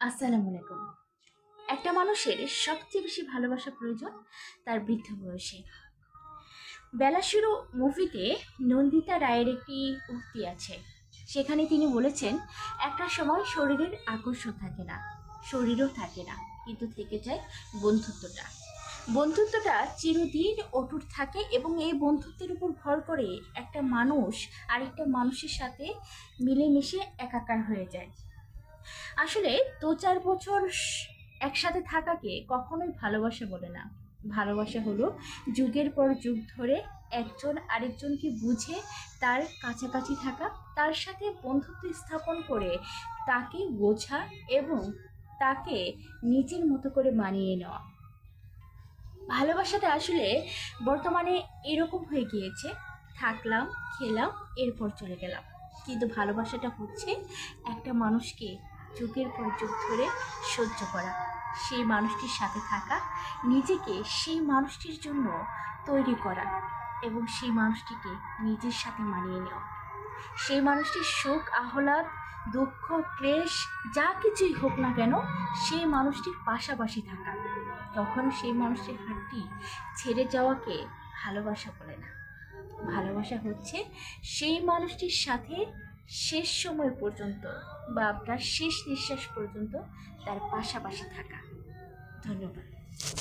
আসসালামু আলাইকুম। একটা মানুষের সবচেয়ে বেশি ভালোবাসা প্রয়োজন তার বৃদ্ধ বয়সে। বেলা শুরু মুভিতে নন্দিতা রায়ের একটি উক্তি আছে। সেখানে তিনি বলেছেন, একটা সময় শরীরের আকর্ষণ থাকে না, শরীরও থাকে না, কিন্তু থেকে যায় বন্ধুত্বটা। বন্ধুত্বটা চিরদিন অটুট থাকে এবং এই বন্ধুত্বের উপর ভর করে একটা মানুষ আরেকটা মানুষের সাথে মিলেমিশে একাকার হয়ে যায়। আসলে দু চার বছর একসাথে থাকাকে কখনোই ভালোবাসা বলে না। ভালোবাসা হলো যুগের পর যুগ ধরে একজন আরেকজনকে বুঝে তার কাছাকাছি থাকা, তার সাথে বন্ধুত্ব স্থাপন করে তাকে বোঝা এবং তাকে নিজের মতো করে মানিয়ে নেওয়া। ভালোবাসাটা আসলে বর্তমানে এরকম হয়ে গিয়েছে, থাকলাম, খেলাম, এরপর চলে গেলাম। কিন্তু ভালোবাসাটা হচ্ছে একটা মানুষকে যুগের পর যুগ ধরে সহ্য করা। সেই মানুষটির সাথে থাকা, নিজেকে সেই মানুষটির জন্য তৈরি করা এবং সেই মানুষটিকে নিজের সাথে মানিয়ে নেওয়া। সেই মানুষটির সুখ আহ্লাদ, দুঃখ, ক্লেশ, যা কিছুই হোক না কেন, সেই মানুষটির পাশাপাশি থাকা। তখন সেই মানুষটির হাতটি ছেড়ে যাওয়াকে ভালোবাসা বলে না। ভালোবাসা হচ্ছে সেই মানুষটির সাথে শেষ সময় পর্যন্ত বা আপনার শেষ নিঃশ্বাস পর্যন্ত তার পাশাপাশি থাকা। ধন্যবাদ।